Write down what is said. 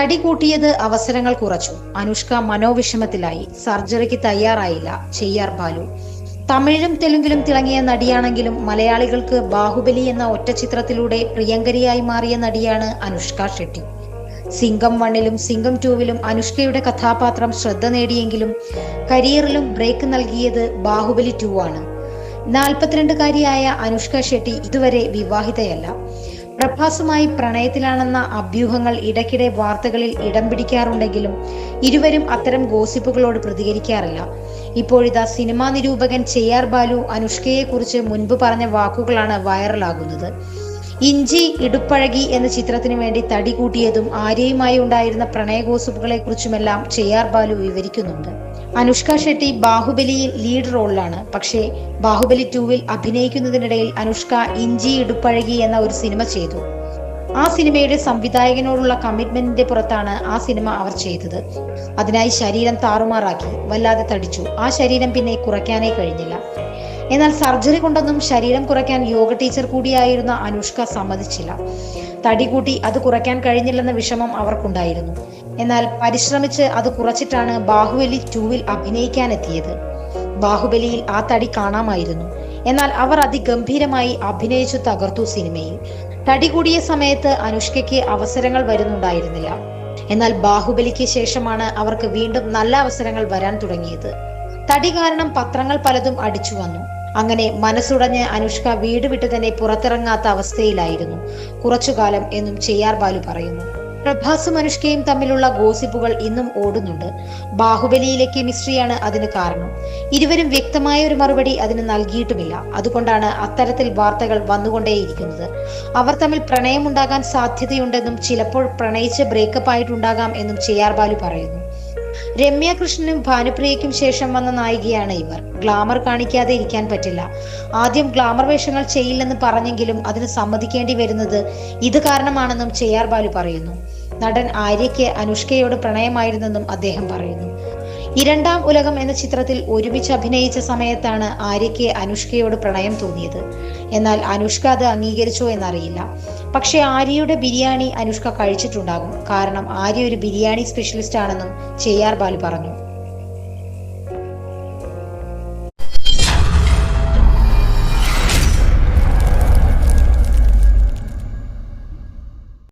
തടി കൂട്ടിയത് അവസരങ്ങൾ കുറച്ചു. അനുഷ്ക മനോവിഷമത്തിലായി. സർജറിക്ക് തയ്യാറായില്ല. ചെയ്യാർ ബാലു. തമിഴിലും തെലുങ്കിലും തിളങ്ങിയ നടിയാണെങ്കിലും മലയാളികൾക്ക് ബാഹുബലി എന്ന ഒറ്റ ചിത്രത്തിലൂടെ പ്രിയങ്കരിയായി മാറിയ നടിയാണ് അനുഷ്ക ഷെട്ടി. സിംഗം വണ്ണിലും സിംഗം ടൂവിലും അനുഷ്കയുടെ കഥാപാത്രം ശ്രദ്ധ നേടിയെങ്കിലും കരിയറിലും ബ്രേക്ക് നൽകിയത് ബാഹുബലി ടു ആണ് നാൽപ്പത്തിരണ്ടുകാരിയായ അനുഷ്ക ഷെട്ടി ഇതുവരെ വിവാഹിതയല്ല. പ്രഭാസുമായി പ്രണയത്തിലാണെന്ന അഭ്യൂഹങ്ങൾ ഇടയ്ക്കിടെ വാർത്തകളിൽ ഇടം പിടിക്കാറുണ്ടെങ്കിലും ഇരുവരും അത്തരം ഗോസിപ്പുകളോട് പ്രതികരിക്കാറില്ല. ഇപ്പോഴിതാ സിനിമാ നിരൂപകൻ ചെയ്യാർ ബാലു അനുഷ്കയെ കുറിച്ച് മുൻപ് പറഞ്ഞ വാക്കുകളാണ് വൈറലാകുന്നത്. ഇഞ്ചി ഇടുപ്പഴകി എന്ന ചിത്രത്തിനു വേണ്ടി തടി കൂട്ടിയതും ആര്യയുമായി ഉണ്ടായിരുന്ന പ്രണയ കുറിച്ചുമെല്ലാം ചെയ്യാർ ബാലു വിവരിക്കുന്നുണ്ട്. അനുഷ്ക ഷെട്ടി ബാഹുബലിയിൽ ലീഡ് റോളിലാണ് പക്ഷേ ബാഹുബലി ടൂവിൽ അഭിനയിക്കുന്നതിനിടയിൽ അനുഷ്ക ഇഞ്ചി ഇടുപ്പഴകി എന്ന ഒരു സിനിമ ചെയ്തു. ആ സിനിമയുടെ സംവിധായകനോടുള്ള കമ്മിറ്റ്മെന്റിന്റെ പുറത്താണ് ആ സിനിമ അവർ ചെയ്തത്. അതിനായി ശരീരം താറുമാറാക്കി വല്ലാതെ തടിച്ചു. ആ ശരീരം പിന്നെ കുറയ്ക്കാനേ കഴിഞ്ഞില്ല. എന്നാൽ സർജറി കൊണ്ടൊന്നും ശരീരം കുറയ്ക്കാൻ യോഗ ടീച്ചർ കൂടിയായിരുന്ന അനുഷ്ക സമ്മതിച്ചില്ല. തടി കൂട്ടി അത് കുറയ്ക്കാൻ കഴിഞ്ഞില്ലെന്ന വിഷമം അവർക്കുണ്ടായിരുന്നു. എന്നാൽ പരിശ്രമിച്ച് അത് കുറച്ചിട്ടാണ് ബാഹുബലി ടൂവിൽ അഭിനയിക്കാനെത്തിയത്. ബാഹുബലിയിൽ ആ തടി കാണാമായിരുന്നു. എന്നാൽ അവർ അതിഗംഭീരമായി അഭിനയിച്ചു തകർത്തു സിനിമയിൽ. തടി കൂടിയ സമയത്ത് അനുഷ്കയ്ക്ക് അവസരങ്ങൾ വരുന്നുണ്ടായിരുന്നില്ല. എന്നാൽ ബാഹുബലിക്ക് ശേഷമാണ് അവർക്ക് വീണ്ടും നല്ല അവസരങ്ങൾ വരാൻ തുടങ്ങിയത്. തടി കാരണം പത്രങ്ങൾ പലതും അടിച്ചു വന്നു. അങ്ങനെ മനസ്സുടഞ്ഞ് അനുഷ്ക വീട് വിട്ട് തന്നെ പുറത്തിറങ്ങാത്ത അവസ്ഥയിലായിരുന്നു. കുറച്ചുകാലം എന്നും ചെയ്യാർ ബാലു പറയുന്നു. പ്രഭാസും അനുഷ്കയും തമ്മിലുള്ള ഗോസിപ്പുകൾ ഇന്നും ഓടുന്നുണ്ട്. ബാഹുബലിയിലെ കെമിസ്ട്രിയാണ് അതിന് കാരണം. ഇരുവരും വ്യക്തമായ ഒരു മറുപടി അതിന് നൽകിയിട്ടുമില്ല. അതുകൊണ്ടാണ് അത്തരത്തിൽ വാർത്തകൾ വന്നുകൊണ്ടേയിരിക്കുന്നത്. അവർ തമ്മിൽ പ്രണയമുണ്ടാകാൻ സാധ്യതയുണ്ടെന്നും ചിലപ്പോൾ പ്രണയിച്ച് ബ്രേക്കപ്പ് ആയിട്ടുണ്ടാകാം എന്നും ചെയ്യാർ ബാലു പറയുന്നു. രമ്യ കൃഷ്ണനും ഭാനുപ്രിയയ്ക്കും ശേഷം വന്ന നായികയാണ് ഇവർ. ഗ്ലാമർ കാണിക്കാതെ ഇരിക്കാൻ പറ്റില്ല. ആദ്യം ഗ്ലാമർ വേഷങ്ങൾ ചെയ്യില്ലെന്ന് പറഞ്ഞെങ്കിലും അതിന് സമ്മതിക്കേണ്ടി വരുന്നത് ഇത് കാരണമാണെന്നും ചെയ്യാർ ബാലു പറയുന്നു. നടൻ ആര്യയ്ക്ക് അനുഷ്കയോട് പ്രണയമായിരുന്നെന്നും അദ്ദേഹം പറയുന്നു. ഇരണ്ടാം ഉലകം എന്ന ചിത്രത്തിൽ ഒരുമിച്ച് അഭിനയിച്ച സമയത്താണ് ആര്യയ്ക്ക് അനുഷ്കയോട് പ്രണയം തോന്നിയത്. എന്നാൽ അനുഷ്ക അത് അംഗീകരിച്ചോ എന്നറിയില്ല. പക്ഷെ ആര്യയുടെ ബിരിയാണി അനുഷ്ക കഴിച്ചിട്ടുണ്ടാകും. കാരണം ആര്യ ഒരു ബിരിയാണി സ്പെഷ്യലിസ്റ്റ് ആണെന്നും ചെയ്യാർ ബാലു പറഞ്ഞു.